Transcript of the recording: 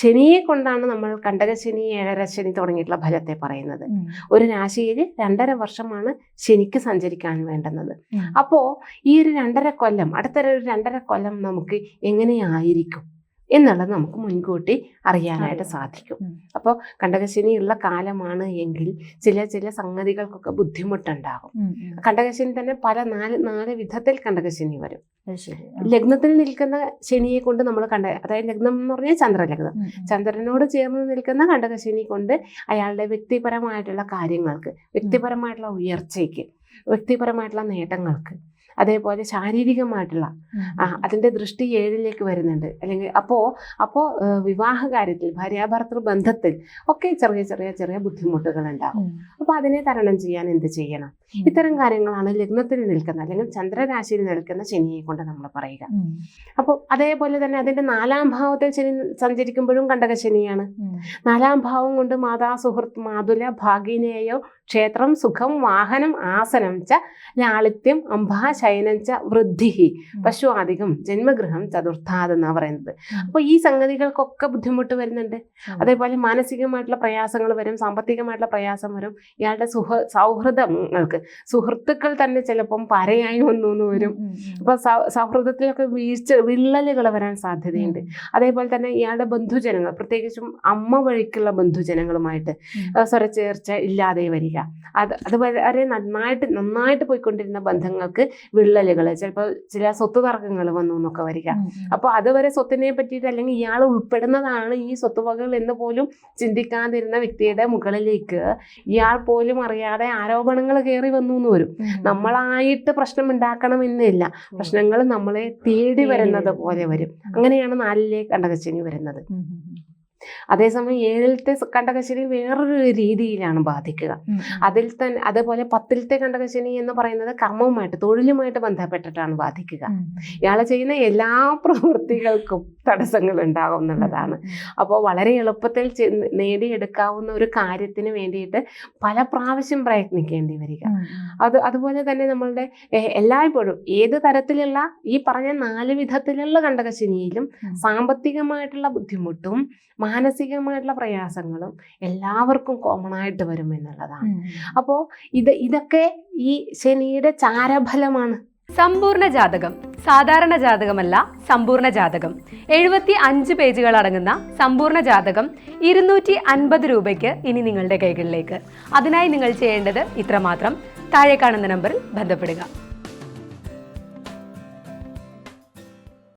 ശനിയെ കൊണ്ടാണ് നമ്മൾ കണ്ടകശനി ഏഴര ശനി തുടങ്ങിയിട്ടുള്ള ഫലത്തെ പറയുന്നത്. ഒരു രാശിയിൽ രണ്ടര വർഷമാണ് ശനിക്ക് സഞ്ചരിക്കാൻ വേണ്ടുന്നത്. അപ്പോ ഈ ഒരു രണ്ടര കൊല്ലം അടുത്തൊരു രണ്ടര കൊല്ലം നമുക്ക് എങ്ങനെയായിരിക്കും? എന്നുള്ളത് നമുക്ക് മുൻകൂട്ടി അറിയാനായിട്ട് സാധിക്കും. അപ്പോൾ കണ്ടകശനി ഉള്ള കാലമാണ് എങ്കിൽ ചില ചില സംഗതികൾക്കൊക്കെ ബുദ്ധിമുട്ടുണ്ടാകും. കണ്ടകശനി തന്നെ പല നാല് നാല് വിധത്തിൽ കണ്ടകശനി വരും. ലഗ്നത്തിൽ നിൽക്കുന്ന ശനിയെ കൊണ്ട് നമ്മൾ കണ്ട അതായത് ലഗ്നം എന്ന് പറഞ്ഞാൽ ചന്ദ്രലഗ്നം. ചന്ദ്രനോട് ചേർന്ന് നിൽക്കുന്ന കണ്ടകശനി കൊണ്ട് അയാളുടെ വ്യക്തിപരമായിട്ടുള്ള കാര്യങ്ങൾക്ക് വ്യക്തിപരമായിട്ടുള്ള ഉയർച്ചയ്ക്ക് വ്യക്തിപരമായിട്ടുള്ള നേട്ടങ്ങൾക്ക് അതേപോലെ ശാരീരികമായിട്ടുള്ള ആ അതിന്റെ ദൃഷ്ടി ഏഴിലേക്ക് വരുന്നുണ്ട്. അല്ലെങ്കിൽ അപ്പോൾ അപ്പോൾ വിവാഹ കാര്യത്തിൽ ഭാര്യാഭർത്തൃ ബന്ധത്തിൽ ഒക്കെ ചെറിയ ചെറിയ ചെറിയ ബുദ്ധിമുട്ടുകൾ ഉണ്ടാകും അപ്പോൾ അതിനെ തരണം ചെയ്യാൻ എന്ത് ചെയ്യണം? ഇത്തരം കാര്യങ്ങളാണ് ലഗ്നത്തിൽ നിൽക്കുന്ന അല്ലെങ്കിൽ ചന്ദ്രരാശിയിൽ നിൽക്കുന്ന ശനിയെ കൊണ്ട് നമ്മൾ പറയുക. അപ്പോൾ അതേപോലെ തന്നെ അതിന്റെ നാലാം ഭാവത്തിൽ ശനി സഞ്ചരിക്കുമ്പോഴും കണ്ടകശനിയാണ്. നാലാം ഭാവം കൊണ്ട് മാതാ സുഹൃത്ത് മാതുല ഭാഗിനേയോ ക്ഷേത്രം സുഖം വാഹനം ആസനം ച ലാളിത്യം അംബാ ശയനം ച വൃദ്ധി. പശു അധികം ജന്മഗൃഹം ചതുർത്ഥാത് എന്നാണ് പറയുന്നത്. അപ്പോൾ ഈ സംഗതികൾക്കൊക്കെ ബുദ്ധിമുട്ട് വരുന്നുണ്ട്. അതേപോലെ മാനസികമായിട്ടുള്ള പ്രയാസങ്ങൾ വരും സാമ്പത്തികമായിട്ടുള്ള പ്രയാസം വരും. ഇയാളുടെ സുഹ സൗഹൃദങ്ങൾക്ക് സുഹൃത്തുക്കൾ തന്നെ ചിലപ്പം പരയായി വന്നു എന്ന് വരും. അപ്പോൾ സൗഹൃദത്തിലൊക്കെ വീഴ്ച വിള്ളലുകൾ വരാൻ സാധ്യതയുണ്ട്. അതേപോലെ തന്നെ ഇയാളുടെ ബന്ധുജനങ്ങൾ പ്രത്യേകിച്ചും അമ്മ വഴിക്കുള്ള ബന്ധുജനങ്ങളുമായിട്ട് സ്വരച്ചേർച്ച ഇല്ലാതെ വരിക. അത് അത് വളരെ നന്നായിട്ട് നന്നായിട്ട് പോയിക്കൊണ്ടിരുന്ന ബന്ധങ്ങൾക്ക് വിള്ളലുകൾ ചിലപ്പോൾ ചില സ്വത്ത് തർക്കങ്ങൾ വന്നു എന്നൊക്കെ വരിക. അപ്പോൾ അതുവരെ സ്വത്തിനെ പറ്റിയിട്ട് അല്ലെങ്കിൽ ഇയാൾ ഉൾപ്പെടുന്നതാണ് ഈ സ്വത്തുവകകൾ എന്ന് പോലും ചിന്തിക്കാതിരുന്ന വ്യക്തിയുടെ മുകളിലേക്ക് ഇയാൾ പോലും അറിയാതെ ആരോപണങ്ങൾ കയറി വന്നു എന്ന് വരും. നമ്മളായിട്ട് പ്രശ്നം ഉണ്ടാക്കണമെന്നില്ല പ്രശ്നങ്ങൾ നമ്മളെ തേടി വരുന്നത് പോലെ വരും. അങ്ങനെയാണ് നാലിലേക്ക് കണ്ടകച്ചനി വരുന്നത്. അതേസമയം ഏഴിലത്തെ കണ്ടകശ്ശേരി കണ്ടകശനി വേറൊരു രീതിയിലാണ് ബാധിക്കുക. അതിൽ തന്നെ അതേപോലെ പത്തിലത്തെ കണ്ടകശനി എന്ന് പറയുന്നത് കർമ്മവുമായിട്ട് തൊഴിലുമായിട്ട് ബന്ധപ്പെട്ടിട്ടാണ് ബാധിക്കുക. ഇയാൾ ചെയ്യുന്ന എല്ലാ പ്രവൃത്തികൾക്കും തടസ്സങ്ങൾ ഉണ്ടാകും എന്നുള്ളതാണ്. അപ്പോൾ വളരെ എളുപ്പത്തിൽ നേടിയെടുക്കാവുന്ന ഒരു കാര്യത്തിന് വേണ്ടിയിട്ട് പല പ്രാവശ്യം പ്രയത്നിക്കേണ്ടി വരിക. അത് അതുപോലെ തന്നെ നമ്മളുടെ എല്ലായ്പ്പോഴും ഏത് തരത്തിലുള്ള ഈ പറഞ്ഞ നാല് വിധത്തിലുള്ള കണ്ടകശനിയിലും സാമ്പത്തികമായിട്ടുള്ള ബുദ്ധിമുട്ടും മാനസികമായിട്ടുള്ള പ്രയാസങ്ങളും എല്ലാവർക്കും കോമൺ ആയിട്ട് വരും എന്നുള്ളതാണ്. അപ്പോൾ ഇത് ഇതൊക്കെ ഈ ശനിയുടെ ചാരഫലമാണ്. സമ്പൂർണ ജാതകം സാധാരണ ജാതകമല്ല സമ്പൂർണ ജാതകം. എഴുപത്തി അഞ്ച് പേജുകൾ അടങ്ങുന്ന സമ്പൂർണ ജാതകം ഇരുന്നൂറ്റി അൻപത് രൂപയ്ക്ക് ഇനി നിങ്ങളുടെ കൈകളിലേക്ക്. അതിനായി നിങ്ങൾ ചെയ്യേണ്ടത് ഇത്രമാത്രം. താഴെ കാണുന്ന നമ്പറിൽ ബന്ധപ്പെടുക.